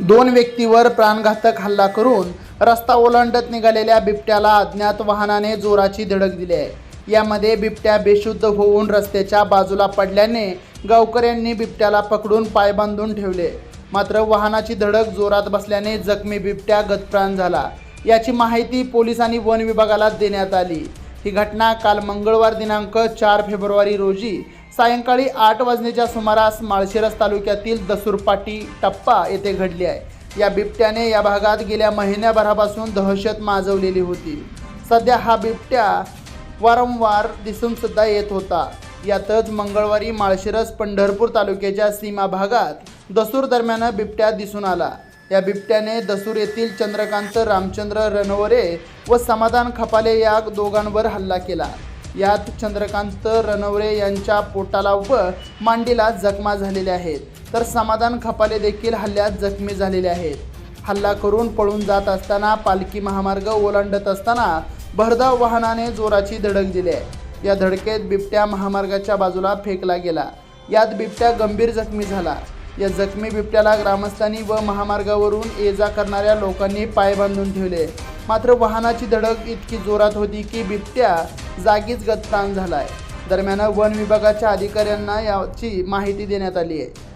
दोन व्यक्तीवर प्राणघातक हल्ला करून रस्ता ओलांडत निघालेल्या बिबट्याला अज्ञात वाहनाने जोराची धडक दिली आहे. यामध्ये बिबट्या बेशुद्ध होऊन रस्त्याच्या बाजूला पडल्याने गावकऱ्यांनी बिबट्याला पकडून पाय बांधून ठेवले. मात्र वाहनाची धडक जोरात बसल्याने जखमी बिबट्या गतप्राण झाला. याची माहिती पोलीस आणि वन विभागाला देण्यात आली. ही घटना काल मंगळवार दिनांक चार फेब्रुवारी रोजी सायंकाळी आठ वाजण्याच्या सुमारास माळशिरस तालुक्यातील दसूरपाटी टप्पा येथे घडली आहे. या बिबट्याने या भागात गेल्या महिन्याभरापासून दहशत माजवलेली होती. सध्या हा बिबट्या वारंवार दिसून सुद्धा येत होता. यातच मंगळवारी माळशिरस पंढरपूर तालुक्याच्या सीमा भागात दसूर दरम्यान बिबट्या दिसून आला. या बिबट्याने दसूर येथील चंद्रकांत रामचंद्र रणवरे व समाधान खपाले या दोघांवर हल्ला केला. यात चंद्रकांत रणवरे यांच्या पोटाला व मांडीला जखमा झालेल्या आहेत. तर समाधान खपाले देखील हल्ल्यात जखमी झालेले आहेत. हल्ला करून पळून जात असताना पालखी महामार्ग ओलांडत असताना भरधाव वाहनाने जोराची धडक दिली आहे. या धडकेत बिबट्या महामार्गाच्या बाजूला फेकला गेला. यात बिबट्या गंभीर जखमी झाला. या जखमी बिबट्याला ग्रामस्थांनी व महामार्गावरून ये जा करणाऱ्या लोकांनी पाय बांधून ठेवले. मात्र वाहनाची धडक इतकी जोरात होती की बिबट्या जागीच गतप्राण झालाय. दरम्यान वन विभागाच्या अधिकाऱ्यांना याची माहिती देण्यात आली आहे.